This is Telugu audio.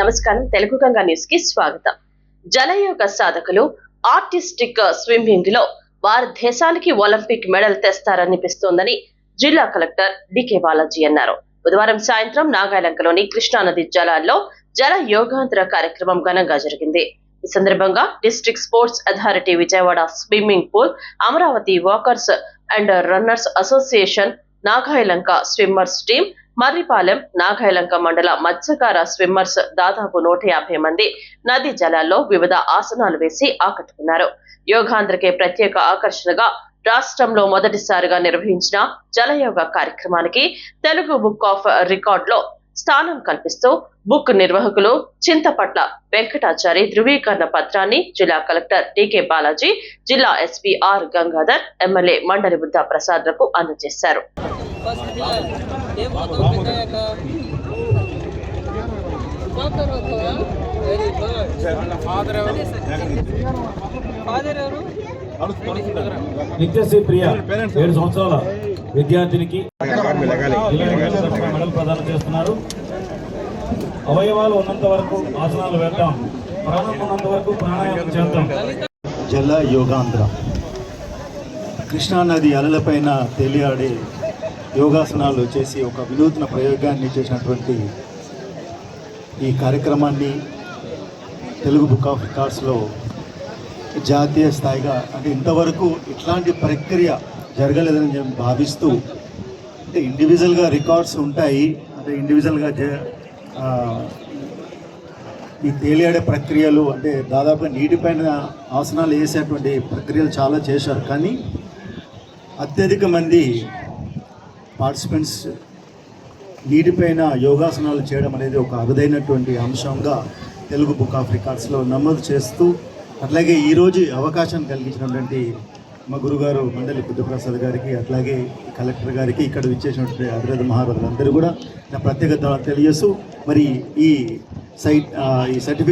నమస్కారం. తెలుగు గంగా న్యూస్కి స్వాగతం. జలయోగ సాధకులు ఆర్టిస్టిక్ స్విమ్మింగ్లో వారి దేశానికి ఒలింపిక్ మెడల్ తెస్తారనిపిస్తోందని జిల్లా కలెక్టర్ డికే బాలాజీ అన్నారు. బుధవారం సాయంత్రం నాగాలంకలోని కృష్ణానది జలాల్లో జల యోగాంతర కార్యక్రమం ఘనంగా జరిగింది. ఈ సందర్భంగా district sports authority Vijayawada swimming pool Amaravati walkers and runners association Nagayalanka swimmers team Marripalem Nagayalanka మండల మత్స్యకార స్విమ్మర్స్ దాదాపు నూట యాభై మంది నదీ జలాల్లో వివిధ ఆసనాలు వేసి ఆకట్టుకున్నారు. యోగాంధ్రకే ప్రత్యేక ఆకర్షణగా రాష్ట్రంలో మొదటిసారిగా నిర్వహించిన జలయోగ కార్యక్రమానికి తెలుగు బుక్ ఆఫ్ రికార్డ్లో స్థానం కల్పిస్తూ బుక్ నిర్వాహకులు చింతపట్ల వెంకటాచారి ధృవీకరణ పత్రాన్ని జిల్లా కలెక్టర్ టికే బాలాజీ జిల్లా ఎస్పీ ఆర్ గంగాధర్ ఎమ్మెల్యే మండలి బుద్ధ ప్రసాద్లకు అందజేశారు. వెరీ గుడ్ ఫాదర్ ఎవరు నిత్యశ్రీ ప్రియ ఏడు సంవత్సరాల విద్యార్థినికి మెడల్ ప్రదానం చేస్తున్నారు. అవయవాలు ఉన్నంత వరకు ఆసనాలు వేద్దాం. ప్రాణం ఉన్నంత వరకు ప్రాణాయామం చేద్దాం. జల యోగాంధ్ర. కృష్ణానది అలలపైన తేలియాడే యోగాసనాలు చేసి ఒక వినూత్న ప్రయోగాన్ని చేసినటువంటి ఈ కార్యక్రమాన్ని తెలుగు బుక్ ఆఫ్ రికార్డ్స్లో జాతీయ స్థాయిగా అంటే ఇంతవరకు ఇట్లాంటి ప్రక్రియ జరగలేదని నేను భావిస్తూ అంటే ఇండివిజువల్గా రికార్డ్స్ ఉంటాయి అంటే ఇండివిజువల్గా జ ఈ తేలియాడే ప్రక్రియలు అంటే దాదాపుగా నీటిపైన ఆసనాలు వేసేటువంటి ప్రక్రియలు చాలా చేశారు. కానీ అత్యధిక మంది పార్టిసిపెంట్స్ నీటిపైన యోగాసనాలు చేయడం అనేది ఒక అరుదైనటువంటి అంశంగా తెలుగు బుక్ ఆఫ్ రికార్డ్స్లో నమోదు చేస్తూ అట్లాగే ఈరోజు అవకాశం కలిగించినటువంటి మా గురుగారు మండలి బుద్ధప్రసాద్ గారికి అట్లాగే కలెక్టర్ గారికి ఇక్కడ విచ్చేసినటువంటి అభివృద్ధి మహారాజులందరూ కూడా నా ప్రత్యేకత తెలియజేస్తూ మరి ఈ సైట్ ఈ సర్టిఫికేట్